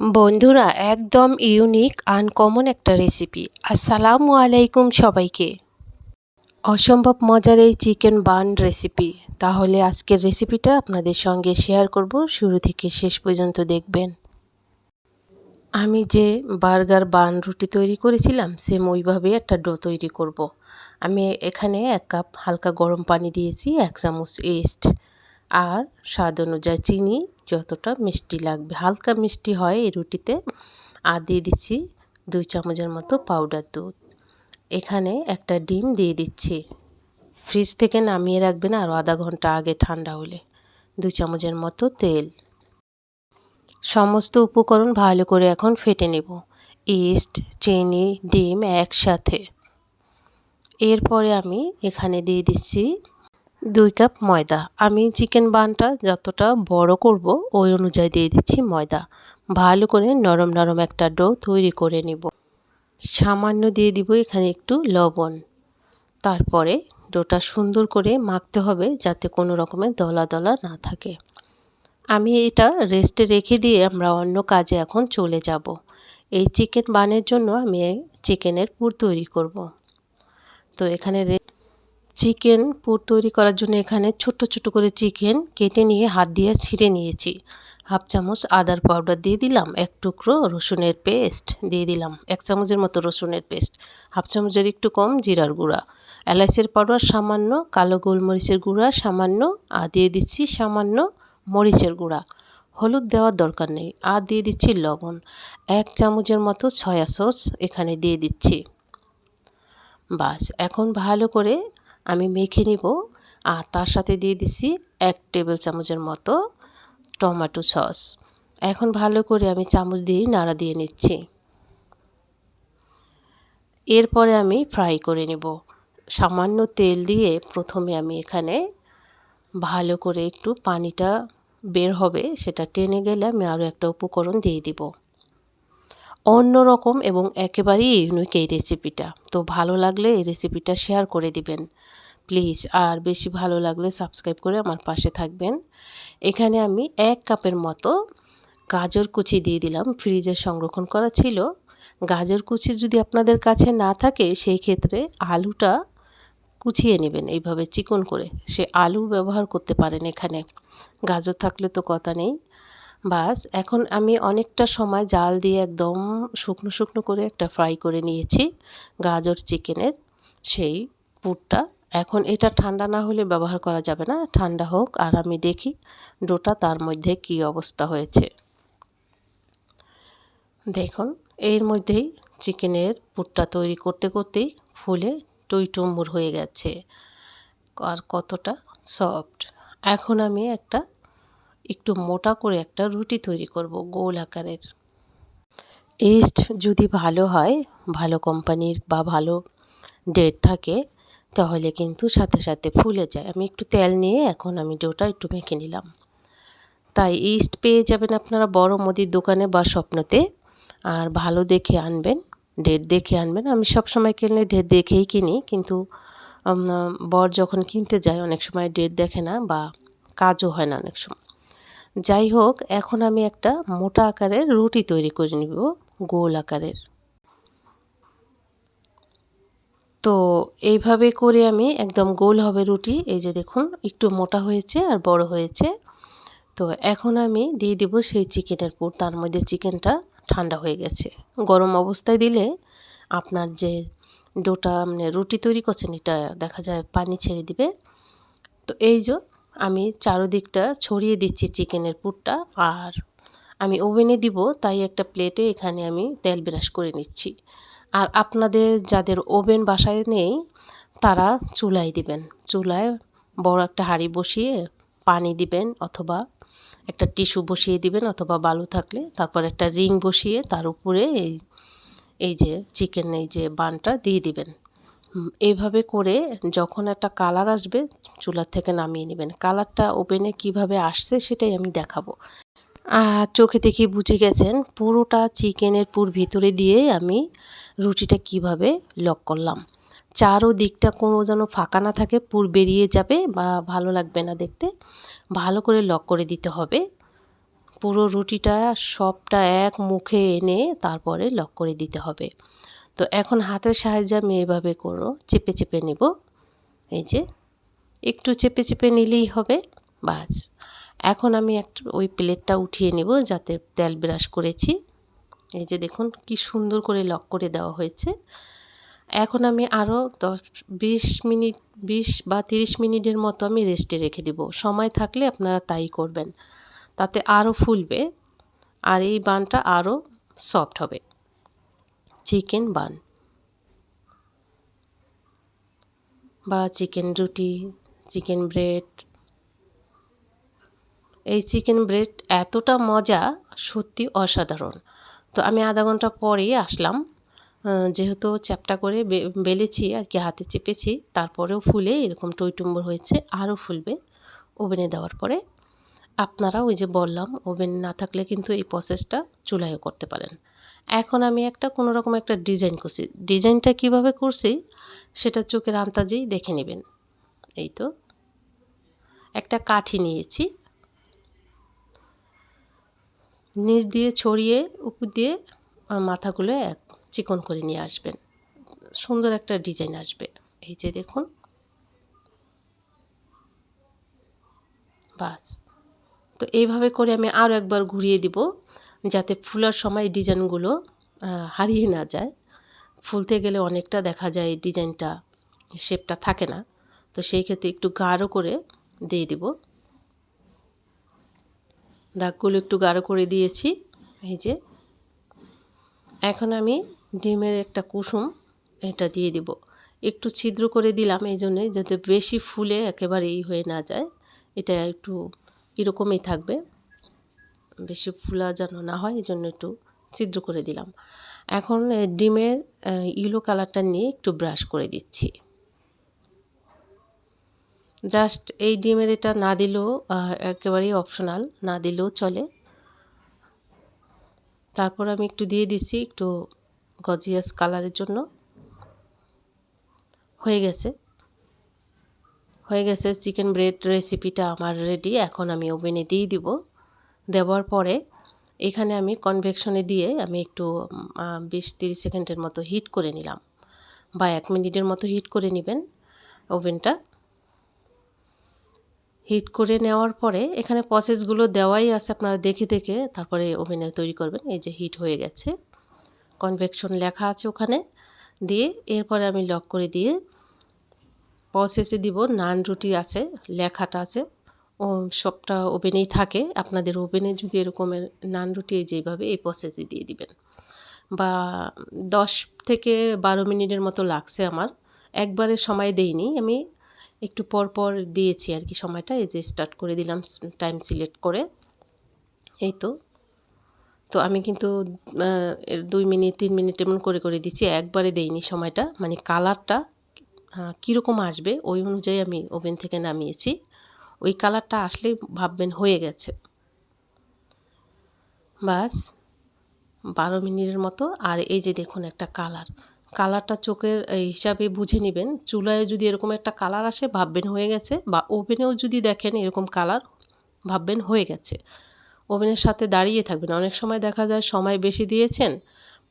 বন্ধুরা, একদম unique uncommon একটা রেসিপি আসসালামু আলাইকুম সবাইকে। অসম্ভব মজার এই চিকেন বান রেসিপি তাহলে আজকের রেসিপিটা আপনাদের সঙ্গে শেয়ার করব। শুরু থেকে শেষ পর্যন্ত দেখবেন। আমি যে বার্গার বান রুটি তৈরি করেছিলাম সেম ওইভাবে একটা ডো তৈরি করব। আমি এখানে এক কাপ হালকা গরম পানি দিয়েছি, এক চামচ এস্ট আর স্বাদ অনুযায়ী চিনি যতটা মিষ্টি লাগবে। হালকা মিষ্টি হয় এই রুটিতে। আর দিয়ে দিচ্ছি দুই চামচের মতো পাউডার দুধ। এখানে একটা ডিম দিয়ে দিচ্ছি। ফ্রিজ থেকে নামিয়ে রাখবেন আর আধা ঘণ্টা আগে ঠান্ডা হলে। দুই চামচের মতো তেল। সমস্ত উপকরণ ভালো করে এখন ফেটে নেব। ইস্ট চিনি, ডিম একসাথে। এরপরে আমি এখানে দিয়ে দিচ্ছি দুই কাপ ময়দা। আমি চিকেন বানটা যতটা বড় করব, ওই অনুযায়ী দিয়ে দিচ্ছি ময়দা। ভালো করে নরম নরম একটা ডো তৈরি করে নিব। সামান্য দিয়ে দিব এখানে একটু লবণ। তারপরে ডোটা সুন্দর করে মাখতে হবে যাতে কোনো রকমের দলা দলা না থাকে। আমি এটা রেস্টে রেখে দিয়ে আমরা অন্য কাজে এখন চলে যাব। এই চিকেন বানের জন্য আমি চিকেনের পুর তৈরি করব। তো এখানে চিকেন পুর তৈরি করার জন্য এখানে ছোট ছোট করে চিকেন কেটে নিয়ে হাত দিয়ে ছিঁড়ে নিয়েছি। হাফ চামচ আদার পাউডার দিয়ে দিলাম, এক টুকরো রসুনের পেস্ট দিয়ে দিলাম, এক চামচের মতো রসুনের পেস্ট, হাফ চামচের একটু কম জিরার গুঁড়া এলাচের পাউডার সামান্য, কালো গোলমরিচের গুঁড়া সামান্য, আর দিয়ে দিচ্ছি সামান্য মরিচের গুঁড়া। হলুদ দেওয়ার দরকার নেই, আর দিয়ে দিচ্ছি লবণ, এক চামচের মতো সয়া সস এখানে দিয়ে দিচ্ছি। বাস, এখন ভালো করে আমি মেখে নিব, আর তার সাথে দিয়ে দিচ্ছি এক টেবিল চামচের মতো টমেটো সস। এখন ভালো করে আমি চামচ দিয়ে নাড়া দিয়ে নিচ্ছি। এরপরে আমি ফ্রাই করে নেব। সামান্য তেল দিয়ে প্রথমে আমি এখানে ভালো করে একটু পানিটা বের হবে, সেটা টেনে গেলে আমি আরও একটা উপকরণ দিয়ে দিব। অন্য রকম এবং একেবারেই ইউনিক এই রেসিপিটা তো ভালো লাগলে এই রেসিপিটা শেয়ার করে দিবেন। প্লিজ আর বেশি ভালো লাগলে সাবস্ক্রাইব করে আমার পাশে থাকবেন। এখানে আমি এক কাপের মতো গাজর কুচি দিয়ে দিলাম। ফ্রিজে সংরক্ষণ করা ছিল। গাজর কুচি যদি আপনাদের কাছে না থাকে, সেই ক্ষেত্রে আলুটা কুচিয়ে নেবেন এইভাবে চিকন করে। সে আলু ব্যবহার করতে পারেন এখানে। গাজর থাকলে তো কথা নেই। বাস, এখন আমি অনেকটা সময় জাল দিয়ে একদম শুকনো শুকনো করে একটা ফ্রাই করে নিয়েছি, গাজর চিকেনের সেই পুরটা। এখন এটা ঠান্ডা না হলে ব্যবহার করা যাবে না, ঠান্ডা হোক আর আমি দেখি ডোটা তার মধ্যে কি অবস্থা হয়েছে। দেখুন, এর মধ্যেই চিকেনের পুরটা তৈরি করতে করতেই ফুলে টইটুম্বুর হয়ে গেছে, আর কতটা সফট। এখন আমি একটা একটু মোটা করে একটা রুটি তৈরি করব গোল আকারের। ইস্ট যদি ভালো হয়, ভালো কোম্পানির বা ভালো ডেট থাকে, তাহলে কিন্তু সাথে সাথে ফুলে যায়। আমি একটু তেল নিয়ে এখন আমি ডোটা একটু মেখে নিলাম। তাই ইস্ট পেয়ে যাবেন আপনারা বড় মুদির দোকানে বা স্বপ্নতে। আর ভালো দেখে আনবেন ডেট দেখে আনবেন। আমি সব সময় কিনলে ডেট দেখেই কিনি, কিন্তু বর যখন কিনতে যায়, অনেক সময় ডেট দেখে না বা কাজও হয় না অনেক সময়। যাই হোক এখন আমি একটা মোটা আকারের রুটি তৈরি করে নিব, গোল আকারের। তো এইভাবে করে আমি একদম গোল হবে রুটি, এই যে দেখুন, একটু মোটা হয়েছে আর বড় হয়েছে। তো এখন আমি দিয়ে দেব সেই চিকেনের পুর, তার মধ্যে চিকেনটা ঠান্ডা হয়ে গেছে। গরম অবস্থায় দিলে আপনার যে ডোটা মানে রুটি তৈরি করছেন, এটা দেখা যায় পানি ছেড়ে দিবে। তো এই যে আমি চারোদিকটা ছড়িয়ে দিচ্ছি চিকেনের পুরটা আর আমি ওভেনে দিব, তাই একটা প্লেটে এখানে আমি তেল ব্রাশ করে নিচ্ছি। আর আপনাদের যাদের ওভেন বাসায় নেই, তারা চুলায় দিবেন। চুলায় বড় একটা হাঁড়ি বসিয়ে পানি দিবেন অথবা একটা টিস্যু বসিয়ে দিবেন অথবা বালু থাকলে, তারপর একটা রিং বসিয়ে তার উপরে এই এই যে চিকেন, এই যে বানটা দিয়ে দিবেন। এইভাবে করে যখন একটা কালার আসবে, চুলার থেকে নামিয়ে নেবেন। কালারটা ওভেনে কীভাবে আসছে সেটাই আমি দেখাবো। চোখে দেখে বুঝে গেছেন, পুরোটা চিকেনের পুর ভিতরে দিয়ে আমি রুটিটা কীভাবে লক করলাম। চারও দিকটা কোনো যেন ফাঁকা না থাকে, পুর বেরিয়ে যাবে বা ভালো লাগবে না দেখতে। ভালো করে লক করে দিতে হবে। পুরো রুটিটা সবটা এক মুখে এনে তারপরে লক করে দিতে হবে। তো এখন হাতের সাহায্যে আমি এভাবে করো, চেপে চেপে নেব। এই যে, একটু চেপে চেপে নিলেই হবে, বাস। এখন আমি একটা, ওই প্লেটটা উঠিয়ে নেব যাতে তেল ব্রাশ করেছি। এই যে দেখুন, কি সুন্দর করে লক করে দেওয়া হয়েছে। এখন আমি আরও দশ, বিশ মিনিট, বিশ বা তিরিশ মিনিটের মতো আমি রেস্টে রেখে দেব। সময় থাকলে আপনারা তাই করবেন, তাতে আরও ফুলবে, আর এই বানটা আরও সফট হবে। চিকেন বান বা চিকেন রুটি, চিকেন ব্রেড। এই চিকেন ব্রেড এতটা মজা, সত্যি অসাধারণ। তো আমি আধা ঘণ্টা পরেই আসলাম। যেহেতু চ্যাপটা করে বেলেছি আর কি, হাতে চেপেছি, তারপরেও ফুলে এরকম টইটুম্বর হয়েছে, আরও ফুলবে ওভেনে দেওয়ার পরে। আপনারা ওই যে বললাম, ওভেন না থাকলে কিন্তু এই প্রসেসটা চুলায়ও করতে পারেন। এখন আমি একটা কোনো রকম একটা ডিজাইন করছি। ডিজাইনটা কীভাবে করছি সেটা চোখের আন্তাজেই দেখে নেবেন। এই তো। একটা কাঠি নিয়েছি। নিচ দিয়ে ছড়িয়ে উপর দিয়ে মাথাগুলো এক চিকন করে নিয়ে আসবেন। সুন্দর একটা ডিজাইন আসবে। এই যে দেখুন। বাস। তো এইভাবে করে আমি আরও একবার ঘুরিয়ে দিব। যাতে ফুলার সময় ডিজাইনগুলো হারিয়ে না যায়। ফুলতে গেলে অনেকটা দেখা যায় ডিজাইনটা, শেপটা থাকে না। তো সেই ক্ষেত্রে একটু গাঢ় করে দিয়ে দিব। দাগগুলো একটু গাঢ় করে দিয়েছি, এই যে। এখন আমি ডিমের একটা কুসুম এটা দিয়ে দিব। একটু ছিদ্র করে দিলাম এই জন্যে, যাতে বেশি ফুলে একেবারে এই হয়ে না যায়। এটা একটু এরকমই থাকবে। বেশি ফুলা যেন না হয় এই জন্য একটু ছিদ্র করে দিলাম। এখন ডিমের ইলো কালারটা নিয়ে একটু ব্রাশ করে দিচ্ছি। জাস্ট এই ডিমের এটা না দিলেও একেবারেই অপশনাল, না দিলেও চলে। তারপর আমি একটু দিয়ে দিচ্ছি একটু গজিয়াস কালারের জন্য। হয়ে গেছে। হয়ে গেছে চিকেন ব্রেড রেসিপিটা আমার রেডি, এখন আমি ওভেনে দিয়ে দিব। দেওয়ার পরে এখানে আমি কনভেকশনে দিয়ে আমি একটু বিশ তিরিশ সেকেন্ডের মতো হিট করে নিলাম। বা এক মিনিটের মতো হিট করে নেবেন ওভেনটা। হিট করে নেওয়ার পরে এখানে প্রসেসগুলো দেওয়াই আছে আপনারা দেখে দেখে তারপরে ওভেনে তৈরি করবেন। এই যে হিট হয়ে গেছে। কনভেকশন লেখা আছে ওখানে। দিয়ে এরপরে আমি লক করে দিয়ে প্রসেসে দিব। নান রুটি আছে, লেখাটা আছে। সবটা ওভেনেই থাকে। আপনাদের ওভেনে যদি এরকমের নান রুটি যেভাবে এই প্রসেসে দিয়ে দিবেন। বা দশ থেকে বারো মিনিটের মতো লাগছে আমার। একবারে সময় দেইনি। আমি একটু পর পর দিয়েছি আর কি সময়টা। এই যে স্টার্ট করে দিলাম টাইম সিলেক্ট করে। এই তো। তো আমি কিন্তু দুই মিনিট, তিন মিনিট এমন করে করে দিচ্ছি। একবারে দেইনি সময়টা। মানে কালারটা কীরকম আসবে ওই অনুযায়ী আমি ওভেন থেকে নামিয়েছি। ওই কালারটা আসলেই ভাববেন হয়ে গেছে। বাস, বারো মিনিটের মতো। আর এই যে দেখুন একটা কালার। কালারটা চোখের হিসাবে বুঝে নেবেন। চুলায় যদি এরকম একটা কালার আসে, ভাববেন হয়ে গেছে। বা ওভেনেও যদি দেখেন এরকম কালার, ভাববেন হয়ে গেছে। ওভেনের সাথে দাঁড়িয়ে থাকবেন। অনেক সময় দেখা যায় সময় বেশি দিয়েছেন,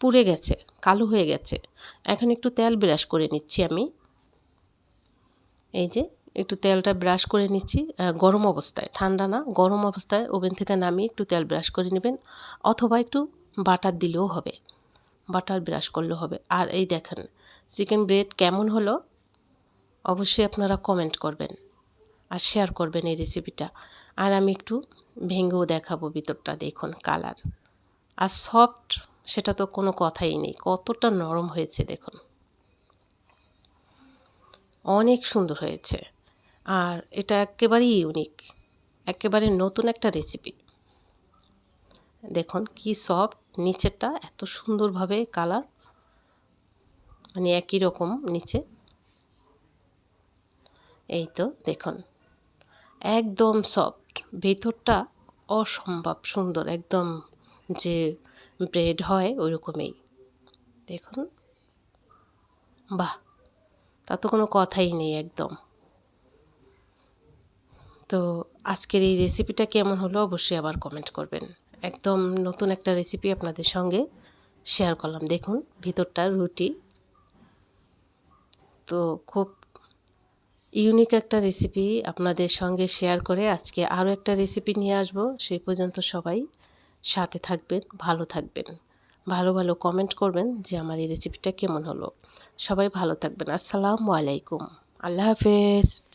পুড়ে গেছে, কালো হয়ে গেছে। এখন একটু তেল ব্রাশ করে নিচ্ছি আমি। এই যে একটু তেলটা ব্রাশ করে নিচ্ছি গরম অবস্থায়। ঠান্ডা না, গরম অবস্থায় ওভেন থেকে নামিয়ে একটু তেল ব্রাশ করে নেবেন, অথবা একটু বাটার দিলেও হবে। বাটার ব্রাশ করলেও হবে। আর এই দেখেন চিকেন ব্রেড কেমন হলো? অবশ্যই আপনারা কমেন্ট করবেন আর শেয়ার করবেন এই রেসিপিটা আর আমি একটু ভেঙেও দেখাবো ভিতরটা, দেখুন কালার আর সফট সেটা তো কোনো কথাই নেই, কতটা নরম হয়েছে দেখুন। অনেক সুন্দর হয়েছে। আর এটা একেবারেই ইউনিক একেবারে নতুন একটা রেসিপি দেখুন কি সফট নিচেরটা এত সুন্দরভাবে কালার মানে একই রকম নিচে। এই তো দেখুন, একদম সফট ভেতরটা অসম্ভব সুন্দর, একদম যে ব্রেড হয় ওই রকমই দেখুন, বাহ, তা তো কোনো কথাই নেই একদম। তো আজকের এই রেসিপিটা কেমন হলো অবশ্যই আবার কমেন্ট করবেন। একদম নতুন একটা রেসিপি আপনাদের সঙ্গে শেয়ার করলাম। দেখুন, ভিতরটা রুটি। তো খুব ইউনিক একটা রেসিপি আপনাদের সঙ্গে শেয়ার করে আজকে আরও একটা রেসিপি নিয়ে আসব। সেই পর্যন্ত সবাই সাথে থাকবেন, ভালো থাকবেন। ভালো ভালো কমেন্ট করবেন যে আমার এই রেসিপিটা কেমন হলো। সবাই ভালো থাকবেন। আসসালামু আলাইকুম। আল্লাহ হাফেজ।